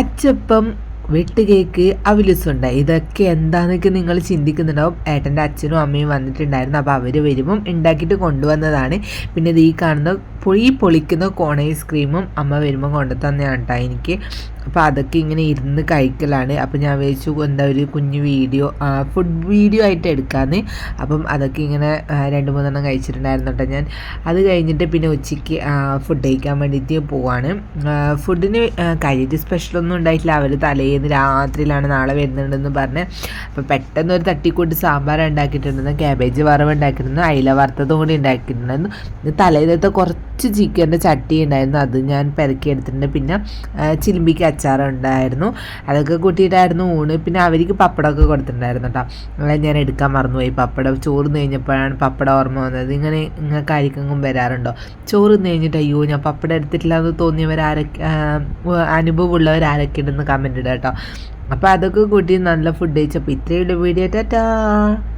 അച്ചപ്പം വെട്ടുകേക്ക് അവിലുസുണ്ട്. ഇതൊക്കെ എന്താണെന്നൊക്കെ നിങ്ങൾ ചിന്തിക്കുന്നുണ്ടാവും. ഏട്ടന്റെ അച്ഛനും അമ്മയും വന്നിട്ടുണ്ടായിരുന്നു. അപ്പോൾ അവർ വരുമ്പം ഉണ്ടാക്കിയിട്ട് കൊണ്ടുവന്നതാണ്. പിന്നെ ഇത് ഈ കാണുന്ന പൊഴി പൊളിക്കുന്ന കോൺ ഐസ്ക്രീമും അമ്മ വരുമ്പോൾ കൊണ്ടു തന്നെയാണ് കേട്ടോ എനിക്ക്. അപ്പോൾ അതൊക്കെ ഇങ്ങനെ ഇരുന്ന് കഴിക്കലാണ്. അപ്പോൾ ഞാൻ വിചാരിച്ചു എന്താ ഒരു കുഞ്ഞു വീഡിയോ ഫുഡ് വീഡിയോ ആയിട്ട് എടുക്കാമെന്ന് അപ്പം അതൊക്കെ ഇങ്ങനെ രണ്ട് മൂന്നെണ്ണം കഴിച്ചിട്ടുണ്ടായിരുന്നു കേട്ടോ ഞാൻ. അത് കഴിഞ്ഞിട്ട് പിന്നെ ഉച്ചയ്ക്ക് ഫുഡ് കഴിക്കാൻ വേണ്ടിയിട്ട് പോവാണ്. ഫുഡിന് കഴിഞ്ഞിട്ട് സ്പെഷ്യലൊന്നും ഉണ്ടായിട്ടില്ല. അവർ തലേന്ന് രാത്രിയിലാണ് നാളെ വരുന്നുണ്ടെന്ന് പറഞ്ഞ്. അപ്പോൾ പെട്ടെന്ന് ഒരു തട്ടിക്കൂട്ട് സാമ്പാർ ഉണ്ടാക്കിയിട്ടുണ്ടെന്ന് ക്യാബേജ് വറവ് ഉണ്ടാക്കിയിരുന്നു അയില വറുത്തതും കൂടി ഉണ്ടാക്കിയിട്ടുണ്ടായിരുന്നു തലേന്നത്തെ കുറച്ച് ചിക്കന്റെ ചട്ടി ഉണ്ടായിരുന്നു. അത് ഞാൻ പെരക്കിയെടുത്തിട്ടുണ്ട് പിന്നെ ചിലമ്പിക്ക് ഉണ്ടായിരുന്നു അതൊക്കെ കൂട്ടിയിട്ടായിരുന്നു ഊണ്. പിന്നെ അവർക്ക് പപ്പടമൊക്കെ കൊടുത്തിട്ടുണ്ടായിരുന്നു കേട്ടോ. അങ്ങനെ ഞാൻ എടുക്കാൻ മറന്നുപോയി. പപ്പടം ചോറ് കഴിഞ്ഞപ്പോഴാണ് പപ്പടം ഓർമ്മ വന്നത്. ഇങ്ങനെ നിങ്ങൾക്ക് ആർക്കെങ്കിലും വരാറുണ്ടോ? ചോറ് കഴിഞ്ഞിട്ട് അയ്യോ ഞാൻ പപ്പടം എടുത്തിട്ടില്ല എന്ന് തോന്നിയവർ ആരൊക്കെ അനുഭവമുള്ളവർ ആരൊക്കെ ഉണ്ടെന്ന് കമന്റ് ഇടാം കേട്ടോ. അപ്പോൾ അതൊക്കെ കൂട്ടി നല്ല ഫുഡ് കഴിച്ചപ്പോൾ ഇത്രയുള്ള വീഡിയോ. ടാറ്റാ.